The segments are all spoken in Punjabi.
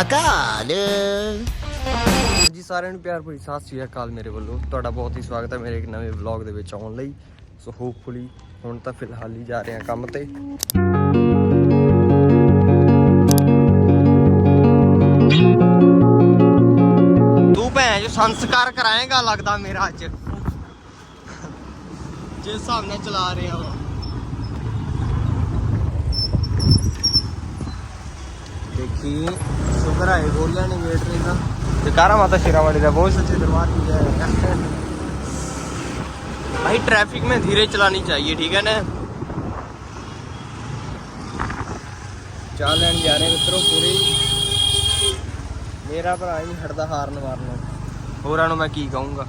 ਅਕਾਲ। ਜੀ ਸਾਰਿਆਂ ਨੂੰ ਪਿਆਰ ਭਰੀ ਸਤਿ ਸ਼੍ਰੀ ਅਕਾਲ ਮੇਰੇ ਵੱਲੋਂ। ਤੁਹਾਡਾ ਬਹੁਤ ਹੀ ਸਵਾਗਤ ਹੈ ਮੇਰੇ ਇੱਕ ਨਵੇਂ ਵਲੌਗ ਦੇ ਵਿੱਚ ਆਉਣ ਲਈ। ਸੋ ਹੋਪਫੁਲੀ ਹੁਣ ਤਾਂ ਫਿਲਹਾਲ ਹੀ ਜਾ ਰਹੇ ਹਾਂ ਕੰਮ ਤੇ। ਤੂੰ ਭੈਣ ਜੋ ਸੰਸਕਾਰ ਕਰਾਏਗਾ ਲੱਗਦਾ ਮੇਰਾ ਅੱਜ। ਜਿਸ ਹਿਸਾਬ ਨਾਲ ਚਲਾ ਰਿਹਾ ਵਾ। ਦੇਖੀ ਸ਼ੁਕਰ ਹੈ ਗੋਲੀਆਂ ਨੇ ਵੇਟ ਲੈਣਾ ਤੇ ਕਾਰਾ ਮਾਤਾ शेरावाली का बहुत सच्चे दरबार की है भाई ट्रैफिक में धीरे चलानी चाहिए ठीक है ना ਚਾਲ ਲੈਣ ਜਾ ਰਹੇ ਮਿੱਤਰੋ ਪੂਰੀ ਮੇਰਾ ਭਰਾ ਹੀ ਹਟਦਾ ਹਾਰਨ ਮਾਰਨਾ ਹੋਰਾਂ ਨੂੰ ਮੈਂ ਕੀ ਕਹੂੰਗਾ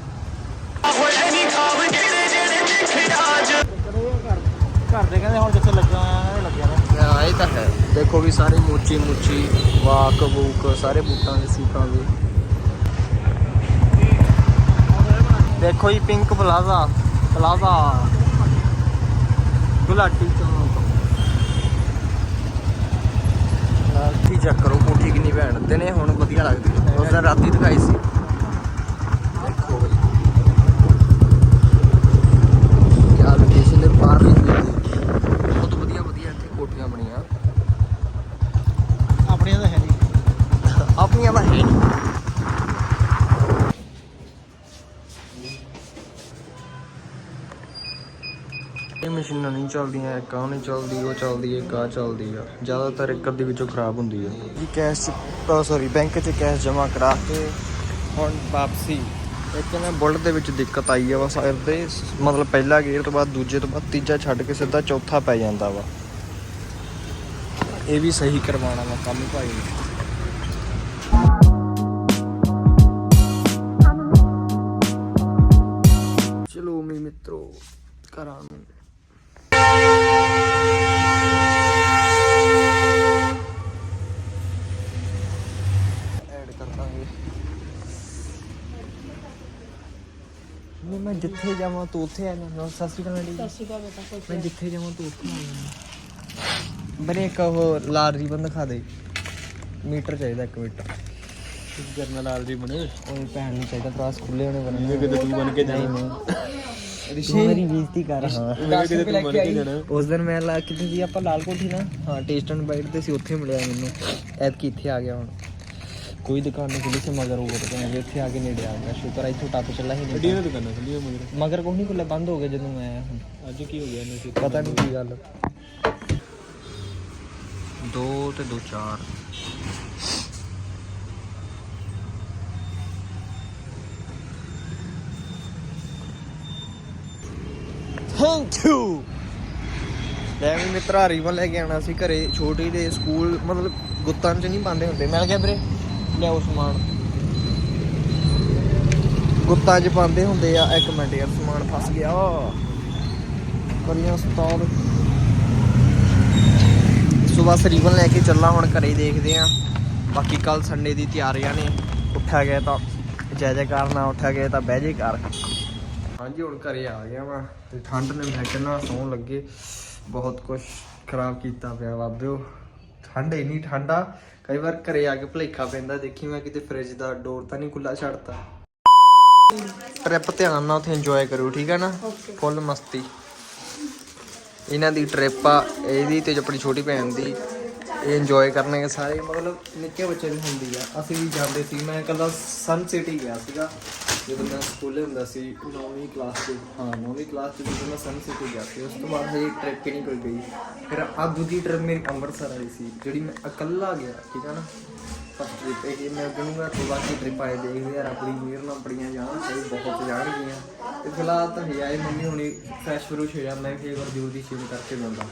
ਘਰ ਦੇ ਕਹਿੰਦੇ ਹੁਣ ਜਿੱਥੇ ਲੱਗਾ ਦੇਖੋ ਵੀ ਸਾਰੇ ਮੋਚੀ ਮੁੱਚੀ, ਵਾਕ ਬੂਕ ਸਾਰੇ ਬੂਟਾਂ ਦੇ ਸੂਟਾਂ ਦੇ। ਦੇਖੋ ਜੀ, ਪਿੰਕ ਪਲਾਜ਼ਾ ਪਲਾਜ਼ਾ। ਗੁਲਾਟੀ ਚੌਂਕ। ਕੀ ਚੈੱਕ ਕਰੋ, ਕੋਠੀ ਕਿੰਨੀ ਭੈਣ। ਦਿਨੇ ਹੁਣ ਵਧੀਆ ਲੱਗਦੀ। ਉਸ ਦਿਨ ਰਾਤੀ ਦਿਖਾਈ ਸੀ ਦੇਖੋ ਬਈ ਕਿਆ ਲੋਕੇਸ਼ਨ ਦੇ ਬਾਹਰ ਵੀ ਬਹੁਤ ਵਧੀਆ ਵਧੀਆ ਇੱਥੇ ਕੋਠੀਆਂ ਬਣੀਆਂ ਆਪਣੀਆਂ ਤਾਂ ਹੈ ਨਹੀਂ ਆਪਣੀਆਂ ਤਾਂ ਹੈ ਨਹੀਂ ਇਹ ਮਸ਼ੀਨਾਂ ਨਹੀਂ ਚੱਲਦੀਆਂ ਇੱਕ ਆਹ ਨਹੀਂ ਚੱਲਦੀ ਉਹ ਚੱਲਦੀ ਇੱਕ ਆ ਚੱਲਦੀ ਆ। ਜ਼ਿਆਦਾਤਰ ਇੱਕ ਅੱਧੀ ਵਿੱਚੋਂ ਖਰਾਬ ਹੁੰਦੀ ਆ ਜੀ ਕੈਸ਼ ਸੌਰੀ ਬੈਂਕ 'ਚ ਕੈਸ਼ ਜਮ੍ਹਾਂ ਕਰਾ ਕੇ ਹੁਣ ਵਾਪਸੀ। ਇੱਕ ਨਾ ਬੁਲਟ ਦੇ ਵਿੱਚ ਦਿੱਕਤ ਆਈ ਆ ਵਾ ਸਾਇਰ ਦੇ ਮਤਲਬ ਪਹਿਲਾ ਗੇਅਰ ਤੋਂ ਬਾਅਦ ਦੂਜੇ ਤੋਂ ਬਾਅਦ ਤੀਜਾ ਛੱਡ ਕੇ ਸਿੱਧਾ ਚੌਥਾ ਪੈ ਜਾਂਦਾ ਵਾ। ਇਹ ਵੀ ਸਹੀ ਕਰਵਾਉਣਾ ਵਾ ਕੰਮ ਭਾਈ। ਚਲੋ ਮੀ ਮਿੱਤਰੋ ਘਰਾਂ ਨੂੰ ਐਡ ਕਰ ਦਾਂਗੇ ਨਹੀਂ ਮੈਂ ਜਿੱਥੇ ਜਾਵਾਂ ਤੂੰ ਉੱਥੇ ਆ ਜਾਣਾ। ਸਤਿ ਸ਼੍ਰੀ ਅਕਾਲ ਆਂਟੀ ਜੀ। ਮੈਂ ਜਿੱਥੇ ਜਾਵਾਂ ਤੂੰ ਉੱਥੇ ਆ ਜਾਣਾ। ਬਰੇ ਇੱਕ ਉਹ ਲਾਲ ਰੀਬਨ ਦਿਖਾ ਦੇ। ਮੀਟਰ ਚਾਹੀਦਾ 1 ਮੀਟਰ ਜਰਨਲ ਆਲਰੀ ਬਣੇ ਉਹ ਭੈਣ ਨੂੰ ਚਾਹੀਦਾ ਭਰਾ ਸਕੂਲੇ ਉਹਨੇ ਬਣਨਾ ਕਿਤੇ ਤੂੰ ਬਣ ਕੇ ਨਹੀਂ ਤੂੰ ਮੇਰੀ ਬੇਇੱਜ਼ਤੀ ਕਰ। ਹਾਂ। ਕਿਤੇ ਤੂੰ ਬਣ ਕੇ ਜਾਣਾ। ਉਸ ਦਿਨ ਮੈਂ ਲਾ ਕਿਤੇ ਸੀ ਆਪਾਂ ਲਾਲ ਕੋਠੀ ਨਾ। ਹਾਂ ਟੇਸਟ ਐਂਡ ਬਾਈਟ ਤੇ ਸੀ ਉੱਥੇ ਮਿਲਿਆ ਮੈਨੂੰ। ਐਤਕੀ ਇੱਥੇ ਆ ਗਿਆ ਹੁਣ। ਕੋਈ ਦੁਕਾਨ ਨਹੀਂ ਖੁੱਲੀ ਸੀ ਮਗਰ ਉਹ ਕਰਦੇ ਇੱਥੇ ਆ ਕੇ ਨੇੜੇ ਆ ਗਿਆ। ਸ਼ੁਕਰ ਹੈ ਇੱਥੋਂ ਟੱਪ ਚੱਲਾ ਹੀ ਗੱਡੀਆਂ ਨਹੀਂ ਦੀ ਦੁਕਾਨਾਂ ਖੁੱਲੀਆਂ ਮਗਰ? ਮਗਰ ਕੋਈ ਨਹੀਂ ਖੁੱਲੇ ਬੰਦ ਹੋ ਗਏ ਜਦੋਂ ਮੈਂ ਆਇਆ ਹੁਣ। ਅੱਜ ਕੀ ਹੋ ਗਿਆ ਇਹਨੇ ਸੀ ਪਤਾ ਨਹੀਂ ਕੀ ਗੱਲ। 2 ਤੇ 2 4 ਥੈਂਕ ਯੂ ਲੈ ਵੀ ਮਿੱਤਰਾ ਰੀਬਨ ਲੈ ਕੇ ਆਣਾ ਸੀ ਘਰੇ ਛੋਟੀ ਦੇ ਸਕੂਲ ਮਤਲਬ ਗੁੱਤਾਂ 'ਚ ਨਹੀਂ ਪਾਉਂਦੇ ਹੁੰਦੇ। ਮਿਲ ਗਿਆ ਵੀਰੇ ਲਿਆਓ ਸਮਾਨ। ਗੁੱਤਾਂ 'ਚ ਪਾਉਂਦੇ ਹੁੰਦੇ ਆ, ਇੱਕ ਮਿੰਟ ਯਾਰ, ਸਮਾਨ ਫਸ ਗਿਆ। ਕਰੀਆਂ ਸਟਾਲ। ਸਵੇਰ ਰੀਬਨ ਲੈ ਕੇ ਚੱਲਾਂ, ਹੁਣ ਘਰੇ ਦੇਖਦੇ ਆ। ਬਾਕੀ ਕੱਲ ਸੰਡੇ ਦੀ ਤਿਆਰੀਆਂ ਨੇ, ਉੱਠਿਆ ਗਿਆ ਤਾਂ ਜੈ ਜੈਕਾਰ ਨਾ ਉੱਠਿਆ ਗਿਆ ਤਾਂ ਬਹਿ ਜੇ ਕਰ ਹਾਂਜੀ, ਹੁਣ ਘਰੇ ਆ ਗਿਆ ਵਾ, ਤੇ ਠੰਡ ਨੇ ਮੈਂ ਕਿੰਨਾ ਸੌਣ ਲੱਗੇ। ਬਹੁਤ ਕੁਝ ਖਰਾਬ ਕੀਤਾ ਪਿਆ ਬਾਬਿਓ ਠੰਡ ਇੰਨੀ ਠੰਡਾ ਕਈ ਵਾਰ ਘਰੇ ਆ ਕੇ ਭਲੇਖਾ ਪੈਂਦਾ ਦੇਖੀ ਮੈਂ ਕਿਤੇ ਫ੍ਰਿਜ ਦਾ ਡੋਰ ਤਾਂ ਨਹੀਂ ਖੁੱਲਾ ਛੱਡਤਾ। ਟ੍ਰਿਪ ਧਿਆਨ ਨਾਲ ਉੱਥੇ ਇੰਜੋਏ ਕਰੋ ਠੀਕ ਹੈ ਨਾ? ਫੁੱਲ ਮਸਤੀ। ਇਹਨਾਂ ਦੀ ਟ੍ਰਿਪ ਆ ਇਹਦੀ ਤੇ ਆਪਣੀ ਛੋਟੀ ਭੈਣ ਦੀ ਇਹ ਇੰਜੋਏ ਕਰਨਗੇ ਸਾਰੇ, ਮਤਲਬ ਨਿੱਕੇ ਬੱਚੇ ਦੀ ਹੁੰਦੀ ਆ। ਅਸੀਂ ਵੀ ਜਾਂਦੇ ਸੀ, ਮੈਂ ਇਕੱਲਾ ਸਨ ਸਿਟੀ ਗਿਆ ਸੀਗਾ, ਜਦੋਂ ਮੈਂ ਸਕੂਲੇ ਹੁੰਦਾ ਸੀ 9ਵੀਂ ਕਲਾਸ 'ਚ, ਹਾਂ 9ਵੀਂ ਕਲਾਸ 'ਚ ਜਦੋਂ ਮੈਂ ਸਨ ਸਿਟੀ ਗਿਆ ਸੀ, ਉਸ ਤੋਂ ਬਾਅਦ ਹਜੇ ਟ੍ਰਿਪ ਹੀ ਨਹੀਂ ਕੋਈ ਗਈ। ਫਿਰ ਆ ਦੂਜੀ ਟ੍ਰਿਪ ਮੇਰੀ ਅੰਮ੍ਰਿਤਸਰ ਆਈ ਸੀ, ਜਿਹੜੀ ਮੈਂ ਇਕੱਲਾ ਗਿਆ, ਠੀਕ ਆ ਨਾ? ਫਸਟ ਟ੍ਰਿਪ ਇਹ ਮੈਂ ਗਣੂਗਾ ਕਿ ਬਾਕੀ ਟ੍ਰਿਪ ਆਏ ਦੇਖਦੇ ਯਾਰ ਆਪਣੀ ਮੀਰ ਨਾਲ ਬੜੀਆਂ ਜਾਣ, ਸਹੀ ਬਹੁਤ ਜਾਣਗੀਆਂ। ਤੇ ਫਿਲਹਾਲ ਤਾਂ ਹੈ ਆਏ ਮੰਮੀ ਹੁਣੀ ਫਰੈਸ਼ ਫਰੂਸ਼ ਹੋ ਜਾਂਦਾ ਫੇਰ ਵਾਰ ਜੂਰ ਦੀ ਸ਼ੇਅਰ ਕਰਕੇ ਜਾਂਦਾ।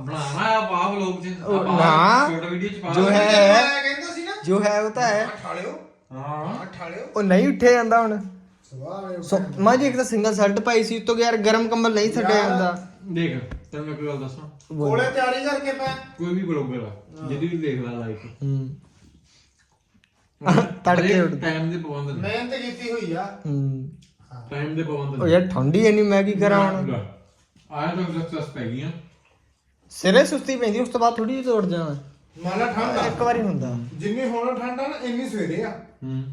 ਬਣਾਣਾ ਆ ਵਲੋਗ ਚ ਨਾ ਛੋਟਾ ਵੀਡੀਓ ਚ ਪਾ ਜੋ ਹੈ ਜੋ ਹੈ ਉਹ ਤਾਂ ਹੈ। ਹਾਂ। ਉਹ ਨਹੀਂ ਉੱਠਿਆ ਜਾਂਦਾ ਹੁਣ। ਸੋ ਮੈਂ ਜੀ ਇੱਕ ਤਾਂ ਸਿੰਗਲ ਸ਼ਰਟ ਪਾਈ ਸੀ ਉੱਤੋਂ ਯਾਰ ਗਰਮ ਕੰਬਲ ਨਹੀਂ ਛੱਡਿਆ ਜਾਂਦਾ। ਦੇਖ ਤੈਨੂੰ ਮੈਂ ਕੋਈ ਗੱਲ ਦੱਸਾਂ। ਕੋਲੇ ਤਿਆਰੀ ਕਰਕੇ ਪੈ। ਕੋਈ ਵੀ ਬਲੌਗਰ ਆ ਜਿਹਦੀ ਵੀ ਦੇਖ ਲੈ ਲਾਈਕ ਹੂੰ ਤੜਕੇ ਉੱਠ ਟਾਈਮ ਦੇ ਪਾਬੰਦ ਨੇ। ਮਿਹਨਤ ਕੀਤੀ ਹੋਈ ਆ। ਹੂੰ। ਟਾਈਮ ਦੇ ਪਾਬੰਦ ਉਹ ਯਾਰ ਠੰਡੀ ਮੈਂ ਕੀ ਕਰਾਂ ਹੁਣ? ਆਇਆ ਤਾਂ ਸਕਸੈਸ ਪੈ ਗਈਆਂ। ਸਿਰੇ ਸੁਸਤੀ ਪੈਂਦੀ ਉਸ ਤੋਂ ਬਾਅਦ ਥੋੜੀ ਜਿਹੀ ਤੋੜ ਜਾਣਾ ਮਾਲਾ ਠੰਡ। ਆ ਇੱਕ ਵਾਰੀ ਹੁੰਦਾ। ਜਿੰਨੀ ਹੁਣ ਠੰਡ ਆ ਨਾ ਇੰਨੀ ਸਵੇਰੇ ਆ। ਹੂੰ।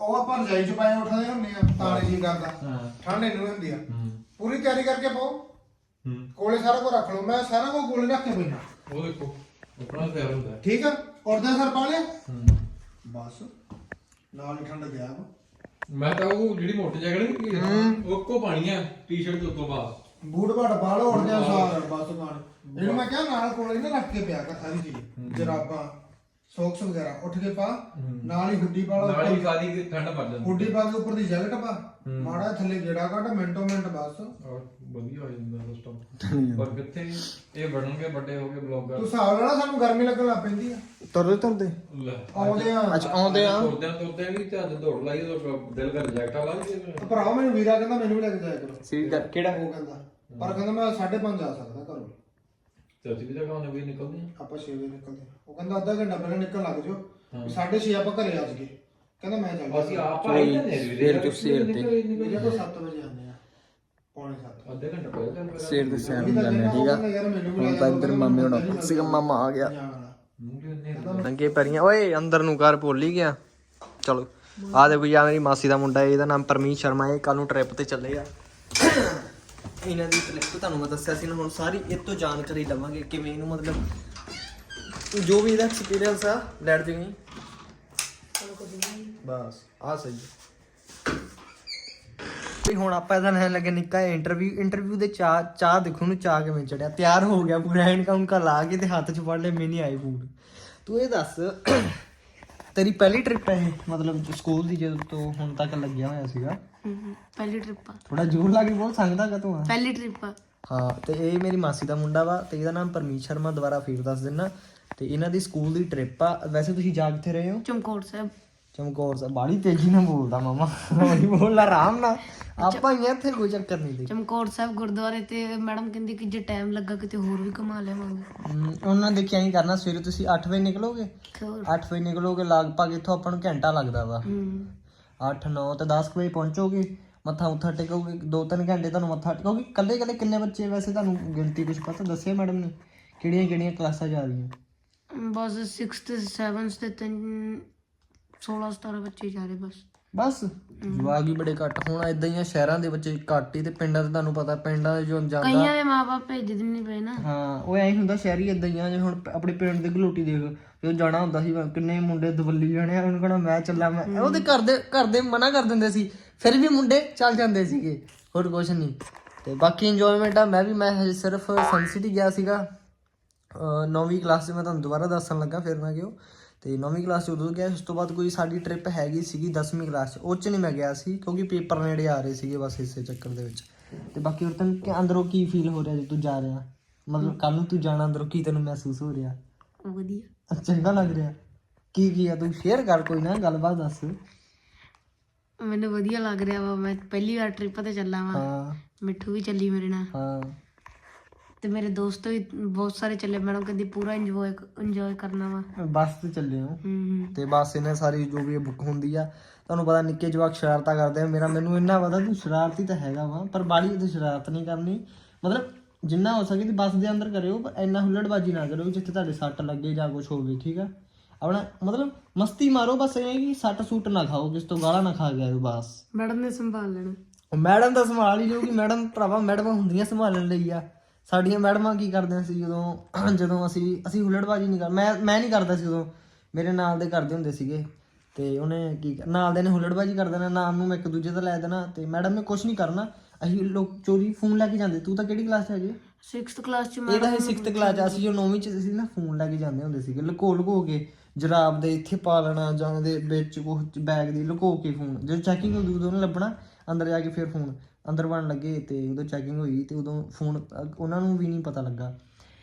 ਉਹ ਆਪਾਂ ਰਜਾਈ ਚ ਪਾਏ ਉੱਠਦੇ ਹੁੰਦੇ ਆ ਤਾਂ ਨਹੀਂ ਜੀ ਕਰਦਾ। ਹਾਂ। ਠੰਡ ਇੰਨੀ ਹੁੰਦੀ ਆ। ਹੂੰ। ਪੂਰੀ ਤਿਆਰੀ ਕਰਕੇ ਪਾਓ। ਹੂੰ। ਕੋਲੇ ਸਾਰਾ ਕੁਝ ਰੱਖ ਲਓ। ਮੈਂ ਸਾਰਾ ਕੁਝ ਕੋਲੇ ਰੱਖ ਕੇ ਪੈਣਾ ਉਹ ਦੇਖੋ ਆਪਣਾ ਤਿਆਰ ਹੁੰਦਾ ਹੈ। ਠੀਕ ਆ? ਉੜਦਾ ਸਰ ਪਾ ਲਿਆ। ਹੂੰ। ਬਸ। ਨਾਲ ਹੀ ਠੰਡ ਗਿਆ ਵਾ ਮੈਂ ਤਾਂ ਉਹ ਜਿਹੜੀ ਮੋਟੀ ਜੈਕਟ ਨਹੀਂ ਉਹ ਕੋ ਪਾਣੀ ਆ ਟੀ-ਸ਼ਰਟ ਤੋਂ ਤੋਂ ਬਾਅਦ। ਬੂਟ ਬਾਟ ਪਾ ਲਓ ਉੜਦੇ ਸਾਰ ਬਸ ਨਾਲ। ਇਹਨੂੰ ਮੈਂ ਕਿਹਾ ਨਾਲ ਕੋਲੇ ਨਾ ਰੱਖ ਕੇ ਪਿਆ ਕਰ ਸਾਰੀ ਚੀਜ਼। ਜਰਾਬਾਂ ਸੌਕਸ ਵਗੈਰਾ ਉੱਠ ਕੇ ਪਾ। ਨਾਲ ਹੀ ਹੁੱਡੀ ਪਾ ਨਾਲ ਹੀ ਉੱਪਰ- ਸਾਦੀ ਦੀ ਠੰਡ ਮਰ ਜਾਂਦੀ ਹੁੱਡੀ ਪਾ ਕੇ ਉੱਪਰ ਦੀ ਜੈਕਟ ਪਾ। ਮਾੜਾ ਥੱਲੇ ਗੇੜਾ ਕੱਢ ਮਿੰਟੋ ਮਿੰਟ ਬਸ। ਵਧੀਆ ਹੋ ਜਾਂਦਾ ਸਿਸਟਮ ਪਰ ਕਿੱਥੇ ਇਹ ਬਣਨਗੇ ਵੱਡੇ ਹੋ ਕੇ ਤੂੰ ਬਲੌਗਰ ਹਿਸਾਬ ਨਾਲ ਸਾਨੂੰ ਗਰਮੀ ਲੱਗਣ ਲੱਗ ਪੈਂਦੀ ਆ। ਤੁਰਦੇ ਤੁਰਦੇ। ਆਉਂਦੇ ਆ। ਅੱਛਾ ਆਉਂਦੇ ਆ। ਤੁਰਦਿਆਂ ਤੁਰਦਿਆਂ ਵੀ ਤੇ ਅੱਜ ਦੌੜ ਲਾਈ ਤਾਂ ਦਿਲ ਕਰ ਰਿਜੈਕਟ ਲਾ ਲਈ। ਭਰਾ ਮੈਨੂੰ ਵੀਰਾ ਕਹਿੰਦਾ ਮੈਨੂੰ ਵੀ ਲੈ ਕੇ ਜਾਇਆ ਕਰੋ। ਸੀ ਕਿਹੜਾ? ਉਹ ਕਹਿੰਦਾ। ਪਰ ਕਹਿੰਦਾ ਮੈਂ 5:30 ਜਾ ਸਕਦਾ ਘਰੋਂ। ਤੇ ਅਸੀਂ ਵੀ ਜਗ੍ਹਾ ਉਹਨੇ ਵੀ ਨਿਕਲਦੇ ਆ ਆਪਾਂ 6 ਵਜੇ ਨਿਕਲਦੇ ਆ। ਉਹ ਕਹਿੰਦਾ ਅੱਧਾ ਘੰਟਾ ਪਹਿਲਾਂ ਨਿਕਲ ਲੱਗ ਜਾਓ 6:30 ਆਪਾਂ ਘਰੇ ਆ ਜਾਈਏ। ਕਹਿੰਦਾ ਮੈਂ ਚੱਲ ਅਸੀਂ ਆਪ ਆਈ ਜਾਂਦੇ ਨੇ ਸਵੇਰ ਤੋਂ ਸਵੇਰ ਤੇ। ਵੀਰੇ ਤੋਂ 7 ਵਜੇ ਆਉਂਦੇ ਆ ਪੌਣੇ 7 ਅੱਧੇ ਘੰਟੇ ਪਹਿਲਾਂ ਸੇਰ ਦੇ ਨੂੰ ਜਾਂਦੇ ਆ, ਠੀਕ ਆ? ਹੁਣ ਤਾਂ ਇੱਧਰ ਮਾਮੇ ਹੁਣ ਸਿਗਮ ਮਾਮਾ ਆ ਗਿਆ। ਮੂੰਹ ਨੇ ਨੰਗੇ ਪੈਰੀਆਂ। ਓਏ ਅੰਦਰ ਨੂੰ ਕਰ ਭੁੱਲ ਹੀ ਗਿਆ। ਚਲੋ। ਆ ਦੇਖੋ ਜੀ ਆ ਮੇਰੀ ਮਾਸੀ ਦਾ ਮੁੰਡਾ ਹੈ, ਇਹਦਾ ਨਾਮ ਪਰਮੀਤ ਸ਼ਰਮਾ ਹੈ। ਕੱਲ ਨੂੰ ਟ੍ਰਿਪ ਤੇ ਚੱਲੇ ਆ। ਇਹਨਾਂ ਦੀ ਟ੍ਰਿਪ ਤੁਹਾਨੂੰ ਮੈਂ ਦੱਸਿਆ ਸੀ ਨਾ, ਹੁਣ ਸਾਰੀ ਇਹ ਤੋਂ ਜਾਣਕਾਰੀ ਲਵਾਂਗੇ ਕਿਵੇਂ ਇਹਨੂੰ ਮਤਲਬ ਜੋ ਵੀ ਇਹਦਾ ਐਕਸਪੀਰੀਅੰਸ ਆ ਲੈਟ ਜੀ ਬਸ, ਆ ਸਹੀ ਵੀ ਹੁਣ ਆਪਾਂ ਇਹਦਾ ਲੈਣ ਲੱਗੇ ਨਿੱਕਾ ਇੰਟਰਵਿਊ ਇੰਟਰਵਿਊ ਦੇ ਚਾਹ ਚਾਹ ਦੇਖੋ ਨੂੰ ਚਾਹ ਕਿਵੇਂ ਚੜਿਆ। ਤਿਆਰ ਹੋ ਗਿਆ ਪੂਰਾ ਐਨਕਾ ਉਨਕਾ ਲਾ ਕੇ ਤੇ ਹੱਥ 'ਚ ਫੜ ਲੈ ਮੈਨੀ ਆਈ ਫੂਡ ਤੂੰ ਇਹ ਦੱਸ, ਤੇਰੀ ਪਹਿਲੀ ਟ੍ਰਿਪ ਹੈ ਮਤਲਬ ਸਕੂਲ ਦੀ ਜਦੋਂ ਤੋਂ ਹੁਣ ਤੱਕ ਲੱਗਿਆ ਹੋਇਆ ਸੀਗਾ। ਹਮ, ਪਹਿਲੀ ਟ੍ਰਿਪ ਆ। ਥੋੜਾ ਜ਼ੋਰ ਲਾ ਕੇ ਬੋਲ ਸੰਗਦਾ ਕਾ ਤੂੰ ਆ? ਪਹਿਲੀ ਟ੍ਰਿਪ ਆ। ਹਾਂ ਤੇ ਇਹ ਮੇਰੀ ਮਾਸੀ ਦਾ ਮੁੰਡਾ ਵਾ ਤੇ ਇਹਦਾ ਨਾਮ ਪਰਮੀਤ ਸ਼ਰਮਾ ਦੁਬਾਰਾ ਫੇਰ ਦੱਸ ਦਿੰਨਾ। ਤੇ ਇਹਨਾਂ ਦੀ ਸਕੂਲ ਦੀ ਟ੍ਰਿਪ ਆ। ਵੈਸੇ ਤੁਸੀਂ ਜਾ ਕਿੱਥੇ ਰਹੇ ਹੋ? ਚਮਕੌਰ ਸਾਹਿਬ। ਚਮਕੌਰ ਸਾਹਿਬ। ਬਾੜੀ ਤੇਜ਼ੀ ਨਾਲ ਬੋਲਦਾ ਮਾਮਾ। ਨਹੀਂ ਬੋਲਦਾ ਆਰਾਮ ਨਾਲ। ਆਪਾਂ ਹੀ ਆ, ਇੱਥੇ ਕੋਈ ਚੱਕਰ ਨਹੀਂ ਦੇ ਚਮਕੌਰ ਸਾਹਿਬ ਗੁਰਦੁਆਰੇ ਤੇ ਮੈਡਮ ਕਹਿੰਦੀ ਕਿ ਜੇ ਟਾਈਮ ਲੱਗਾ ਕਿਤੇ ਹੋਰ ਵੀ ਕਮਾ ਲਿਆਵਾਂਗੇ। ਹਮ, ਉਹਨਾਂ ਦੇ ਕੀ ਕਰਨਾ ਸਵੇਰੇ ਤੁਸੀਂ 8 ਵਜੇ ਨਿਕਲੋਗੇ? ਹੋਰ। 8 ਵਜੇ ਨਿਕਲੋਗੇ ਲਗਭਗ ਇੱਥੋਂ ਆਪਾਂ ਨੂੰ ਘੰਟਾ ਲੱਗਦਾ ਵਾ। ਹਮ, 8 9 ਤੇ 10 ਕੁ ਵਜੇ ਪਹੁੰਚੋਗੇ, ਮੱਥਾ ਉੱਥਾ ਟੇਕੋਗੇ 2-3 ਘੰਟੇ ਤੁਹਾਨੂੰ ਮੱਥਾ ਟੇਕੋਗੇ। ਕੱਲੇ ਕੱਲੇ ਕਿੰਨੇ ਬੱਚੇ ਵੈਸੇ ਤੁਹਾਨੂੰ ਗਿਣਤੀ ਕੁਝ ਪਤਾ? ਦੱਸਿਆ ਮੈਡਮ ਨੇ, ਕਿਹੜੀਆਂ ਕਿਹੜੀਆਂ ਕਲਾਸਾਂ ਜਾ ਰਹੀਆਂ? ਬਸ 6th 7th ਤੇ ਤਿੰਨ 16 17 ਬੱਚੇ ਜਾ ਰਹੇ ਬਸ। ਬਸ। ਜਵਾਕ ਹੀ ਬੜੇ ਘੱਟ। ਹੁਣ ਇਦਾਂ ਹੀ ਆ ਸ਼ਹਿਰਾਂ ਦੇ ਬੱਚੇ ਘੱਟ ਹੀ ਤੇ ਪਿੰਡਾਂ ਦੇ ਤੁਹਾਨੂੰ ਪਤਾ ਪਿੰਡਾਂ ਦੇ ਜੋ ਜਾਂਦਾ। ਕਈਆਂ ਦੇ ਮਾਪੇ ਭੇਜਦੇ ਨਹੀਂ ਪਏ ਨਾ। ਹਾਂ ਉਹ ਐਂ ਹੁੰਦਾ ਸ਼ਹਿਰੀ ਇਦਾਂ ਹੀ ਆ ਜੇ ਹੁਣ ਆਪਣੇ ਪਿੰਡ ਦੇ ਗਲੋਟੀ ਦੇਖ ਜਦੋਂ ਜਾਣਾ ਹੁੰਦਾ ਸੀ ਕਿੰਨੇ ਮੁੰਡੇ ਦਵੱਲੀ ਜਾਣੇ ਆ ਉਹਨੂੰ ਕਹਣਾ ਮੈਂ ਚੱਲਾਂ ਮੈਂ ਉਹਦੇ ਘਰ ਦੇ ਘਰ ਦੇ ਮਨਾ ਕਰ ਦਿੰਦੇ ਸੀ ਫਿਰ ਵੀ ਮੁੰਡੇ ਚੱਲ ਜਾਂਦੇ ਸੀਗੇ ਹੋਰ ਕੁਝ ਨਹੀਂ। ਤੇ ਬਾਕੀ ਇੰਜੋਇਮੈਂਟ ਆ ਮੈਂ ਵੀ ਮੈਂ ਹਜੇ ਸਿਰਫ ਸਨ ਸਿਟੀ ਗਿਆ ਸੀਗਾ ਅਹ ਨੌਵੀਂ ਕਲਾਸ 'ਚ ਮੈਂ ਤੁਹਾਨੂੰ ਦੁਬਾਰਾ ਦੱਸਣ ਲੱਗਾ ਫਿਰ ਨਾ ਗਿਓ ਤੇ ਨੌਵੀਂ ਕਲਾਸ 'ਚ ਉਦੋਂ ਗਿਆ ਉਸ ਤੋਂ ਬਾਅਦ ਕੋਈ ਸਾਡੀ ਟ੍ਰਿਪ ਹੈਗੀ ਸੀਗੀ 10ਵੀਂ ਕਲਾਸ 'ਚ ਉਹ 'ਚ ਨਹੀਂ ਮੈਂ ਗਿਆ ਸੀ ਕਿਉਂਕਿ ਪੇਪਰ ਨੇੜੇ ਆ ਰਹੇ ਸੀਗੇ ਬਸ ਇਸੇ ਚੱਕਰ ਦੇ ਵਿੱਚ। ਤੇ ਬਾਕੀ ਹੋਰ ਤੈਨੂੰ ਕਿ ਅੰਦਰੋਂ ਕੀ ਫੀਲ ਹੋ ਰਿਹਾ ਜੇ ਤੂੰ ਜਾ ਰਿਹਾ? ਮਤਲਬ ਕੱਲ ਨੂੰ ਤੂੰ ਜਾਣਾ ਅੰਦਰੋਂ ਕੀ ਤੈਨੂੰ ਮਹਿਸੂਸ ਹੋ ਰਿਹਾ? ਵਧੀਆ। ਚੰਗਾ ਲੱਗ ਰਿਹਾ। ਕੀ ਕੀ ਆ ਤੂੰ? ਸ਼ੇਅਰ ਕਰ ਕੋਈ ਨਾ ਗੱਲਬਾਤ ਦੱਸ। ਮੈਨੂੰ ਵਧੀਆ ਲੱਗ ਰਿਹਾ ਵਾ ਮੈਂ ਪਹਿਲੀ ਵਾਰ ਟ੍ਰਿਪ ਤੇ ਚੱਲਾ ਵਾਂ। ਹਾਂ। ਮਿੱਠੂ ਵੀ ਚੱਲੀ ਮੇਰੇ ਨਾਲ। ਹਾਂ। ਤੇ ਮੇਰੇ ਦੋਸਤ ਵੀ ਬਹੁਤ ਸਾਰੇ ਚੱਲੇ ਮੈਡਮ ਕਹਿੰਦੀ ਪੂਰਾ ਇੰਜੋਏ ਇੰਜੋਏ ਕਰਨਾ ਵਾ। ਬੱਸ ਤੇ ਚੱਲੇ ਹੋ। ਤੇ ਬਸ ਇਹਨੇ ਸਾਰੀ ਜੋ ਵੀ ਬੁੱਕ ਹੁੰਦੀ ਆ ਤੁਹਾਨੂੰ ਪਤਾ ਨਿੱਕੇ ਜਵਾਕ ਸ਼ਰਾਰਤਾਂ ਕਰਦੇ ਆ। ਮੇਰਾ ਮੈਨੂੰ ਇੰਨਾ ਪਤਾ ਤੂੰ ਸ਼ਰਾਰਤੀ ਤਾਂ ਹੈਗਾ ਵਾ ਪਰ ਬਾਲੀ ਤੇ ਸ਼ਰਾਰਤ ਨਹੀਂ ਕਰਨੀ। ਮਤਲਬ ਜਿੰਨਾ ਹੋ ਸਕੇ ਤੇ ਬੱਸ ਦੇ ਅੰਦਰ ਕਰਿਓ ਪਰ ਇੰਨਾ ਹੁੱਲੜਬਾਜੀ ਨਾ ਕਰੋ ਜਿੱਥੇ ਤੁਹਾਡੇ ਸੱਟ ਲੱਗੇ ਜਾਂ ਕੁਝ ਹੋਵੇ ਠੀਕ ਆ? ਆਪਣਾ ਮਤਲਬ ਮਸਤੀ ਮਾਰੋ ਬਸ ਇਹ ਕਿ ਸੱਟ ਸੂਟ ਨਾ ਖਾਓ ਕਿਸ ਤੋਂ ਗਾਲਾਂ ਨਾ ਖਾ ਆਇਓ ਬਸ। ਮੈਡਮ ਨੇ ਸੰਭਾਲ ਲੈਣਾ। ਮੈਡਮ ਤਾਂ ਸੰਭਾਲ ਹੀ ਜਾਊਗੀ ਮੈਡਮ ਭਰਾਵਾ ਮੈਡਮਾਂ ਹੁੰਦੀਆਂ ਸੰਭਾਲਣ ਲਈ ਆ। ਸਾਡੀਆਂ ਮੈਡਮਾਂ ਕੀ ਕਰਦੀਆਂ ਸੀ ਜਦੋਂ ਜਦੋਂ ਅਸੀਂ ਅਸੀਂ ਹੁੱਲੜਬਾਜੀ ਨਹੀਂ ਕਰ ਮੈਂ ਮੈਂ ਨਹੀਂ ਕਰਦਾ ਸੀ ਉਦੋਂ। ਮੇਰੇ ਨਾਲ ਦੇ ਕਰਦੇ ਹੁੰਦੇ ਸੀਗੇ ਤੇ ਉਹਨੇ ਕੀ ਨਾਲ ਦੇ ਨੇ ਹੁੱਲੜਬਾਜੀ ਕਰ ਦੇਣਾ ਨਾਮ ਨੂੰ ਮੈਂ ਇੱਕ ਦੂਜੇ ਦਾ ਲੈ ਦੇਣਾ ਤੇ ਮੈਡਮ ਨੇ ਕੁਝ ਨਹੀਂ ਕਰਨਾ। ਅਸੀਂ ਲੋਕ ਚੋਰੀ ਫੋਨ ਲੈ ਕੇ ਜਾਂਦੇ। ਤੂੰ ਤਾਂ ਕਿਹੜੀ ਕਲਾਸ 'ਚ ਹੈ ਜੀ 6th ਕਲਾਸ ਚ ਇਹ ਤਾਂ ਇਹ 6th ਕਲਾਸ 'ਚ ਅਸੀਂ ਜੋ 9ਵੀਂ 'ਚ ਸੀ ਨਾ ਫੋਨ ਲੈ ਕੇ ਜਾਂਦੇ ਹੁੰਦੇ ਸੀਗੇ ਲੁਕੋ ਲੁਕੋ ਕੇ ਜਰਾਬ ਦੇ ਇੱਥੇ ਪਾ ਲੈਣਾ ਜਾਂ ਦੇ ਵਿੱਚ ਉਹ ਬੈਗ ਦੀ ਲੁਕੋ ਕੇ ਫੋਨ ਜਦੋਂ ਚੈਕਿੰਗ ਹੁੰਦੀ ਉਦੋਂ ਉਹਨੇ ਲੱਭਣਾ ਅੰਦਰ ਜਾ ਕੇ ਫਿਰ ਫੋਨ। ਅੰਦਰ ਵੜਨ ਲੱਗੇ ਤੇ ਉਦੋਂ ਚੈਕਿੰਗ ਹੋਈ ਤੇ ਉਦੋਂ ਫੋਨ ਉਹਨਾਂ ਨੂੰ ਵੀ ਨਹੀਂ ਪਤਾ ਲੱਗਾ।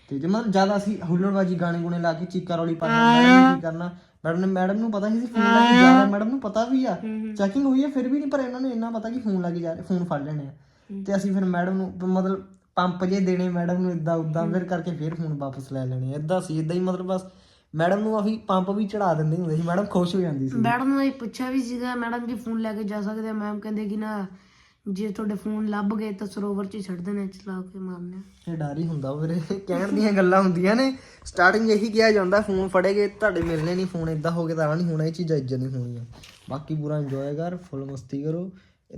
ਤੇ ਜੇ ਮੈਂ ਜ਼ਿਆਦਾ ਅਸੀਂ ਹੁੱਲੜਬਾਜੀ ਗਾਣੇ ਗੁਣੇ ਲਾ ਕੇ ਚੀਕਾ ਰੌਲੀ ਪਾ ਮੈਡਮ ਕੀ ਕਰਨਾ? ਮੈਡਮ ਮੈਡਮ ਨੂੰ ਪਤਾ ਸੀ ਫੋਨ ਲੈ ਕੇ ਜਾ ਰਿਹਾ ਮੈਡਮ ਨੂੰ ਪਤਾ ਵੀ ਆ। ਚੈਕਿੰਗ ਹੋਈ ਹੈ ਫਿਰ ਵੀ ਨਹੀਂ ਪਰ ਇਹਨਾਂ ਨੂੰ ਇੰਨਾ ਪਤਾ ਕਿ ਫੋਨ ਲੈ ਕੇ ਜਾ ਰਹੇ ਫੋਨ ਫੜ ਲੈਣੇ ਆ। ਤੇ ਅਸੀਂ ਫਿਰ ਮੈਡਮ ਨੂੰ ਮਤਲਬ ਪੰਪ ਜੇ ਦੇਣੇ ਮੈਡਮ ਨੂੰ ਇਦਾਂ ਉਦਾਂ ਫਿਰ ਕਰਕੇ ਫਿਰ ਫੋਨ ਵਾਪਸ ਲੈ ਲੈਣੇ ਇਦਾਂ ਸੀ ਇਦਾਂ ਹੀ ਮਤਲਬ ਬਸ ਮੈਡਮ ਨੂੰ ਅਸੀਂ ਪੰਪ ਵੀ ਚੜਾ ਦਿੰਦੇ ਹੁੰਦੇ ਸੀ ਮੈਡਮ ਖੁਸ਼ ਹੋ ਜਾਂਦੀ ਸੀ। ਮੈਡਮ ਨੂੰ ਪੁੱਛਿਆ ਵੀ ਸੀਗਾ ਮੈਡਮ ਜੀ ਫੋਨ ਲੈ ਕੇ ਜਾ ਸਕਦੇ ਆ? ਮੈਮ ਕਹਿੰਦੇ ਕਿ ਨਾ ਜੇ ਤੁਹਾਡੇ ਫੋਨ ਲੱਭ ਗਏ ਤਾਂ ਸਰੋਵਰ 'ਚ ਹੀ ਛੱਡ ਦੇਣੇ ਚਲਾ ਕੇ ਮਾਰਨੇ ਇਹ ਡਰ ਹੀ ਹੁੰਦਾ ਵੀਰੇ। ਕਹਿਣ ਦੀਆਂ ਗੱਲਾਂ ਹੁੰਦੀਆਂ ਨੇ। ਸਟਾਰਟਿੰਗ ਇਹੀ ਕਿਹਾ ਜਾਂਦਾ ਫੋਨ ਫੜੇਗੇ ਤੁਹਾਡੇ ਮਿਲਣੇ ਨਹੀਂ ਫੋਨ ਇਦਾਂ ਹੋ ਕੇ ਤਾਂ ਨਹੀਂ ਹੋਣਾ ਇਹ ਚੀਜ਼ਾਂ ਇੱਜ਼ਤ ਨਹੀਂ ਹੋਣੀਆਂ। ਬਾਕੀ ਪੂਰਾ ਇੰਜੋਏ ਕਰ ਫੁੱਲ ਮਸਤੀ ਕਰੋ।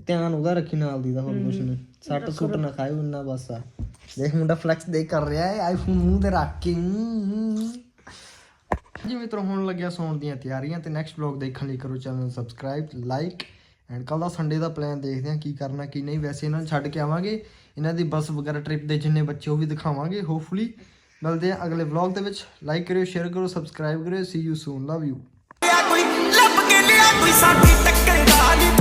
ਧਿਆਨ ਉਹਦਾ ਰੱਖੀ ਨਾਲ ਦੀ ਦਾ ਹੋਰ ਕੁਛ ਨਹੀਂ। ਸੱਟ ਸੁੱਟ ਨਾ ਖਾਇਓ ਇੰਨਾ ਬਸ ਆ। ਦੇਖ ਮੁੰਡਾ ਫਲੈਕਸ ਦੇਖ ਕਰ ਰਿਹਾ ਹੈ ਆਈਫੋਨ ਮੂੰਹ ਤੇ ਰੱਖ ਕੇ। ਜੀ ਮਿੱਤਰੋ ਹੁਣ ਲੱਗਿਆ ਸੌਣ ਦੀਆਂ ਤਿਆਰੀਆਂ ਤੇ ਨੈਕਸਟ ਵਲੌਗ ਦੇਖਣ ਲਈ ਕਰੋ ਚੈਨਲ ਸਬਸਕ੍ਰਾਈਬ ਲਾਈਕ ਐਂਡ ਕੱਲ ਦਾ ਸੰਡੇ ਦਾ ਪਲਾਨ ਦੇਖਦੇ ਹਾਂ ਕੀ ਕਰਨਾ, ਕੀ ਨਹੀਂ। ਵੈਸੇ ਇਹਨਾਂ ਨੂੰ ਛੱਡ ਕੇ ਆਵਾਂਗੇ। ਇਹਨਾਂ ਦੀ ਬੱਸ ਵਗੈਰਾ ਟ੍ਰਿਪ ਦੇ ਜਿੰਨੇ ਬੱਚੇ, ਉਹ ਵੀ ਦਿਖਾਵਾਂਗੇ ਹੋਪਫੁਲੀ ਮਿਲਦੇ ਹਾਂ ਅਗਲੇ ਵਲੌਗ ਦੇ ਵਿੱਚ। ਲਾਈਕ ਕਰਿਓ ਸ਼ੇਅਰ ਕਰੋ ਸਬਸਕ੍ਰਾਈਬ ਕਰਿਓ। See you soon love you ਕੋਈ, ਲੱਭ ਕੇ ਲਿਆ ਕੋਈ, ਸਾਡੀ ਟੱਕਰ ਦਾ ਨਹੀਂ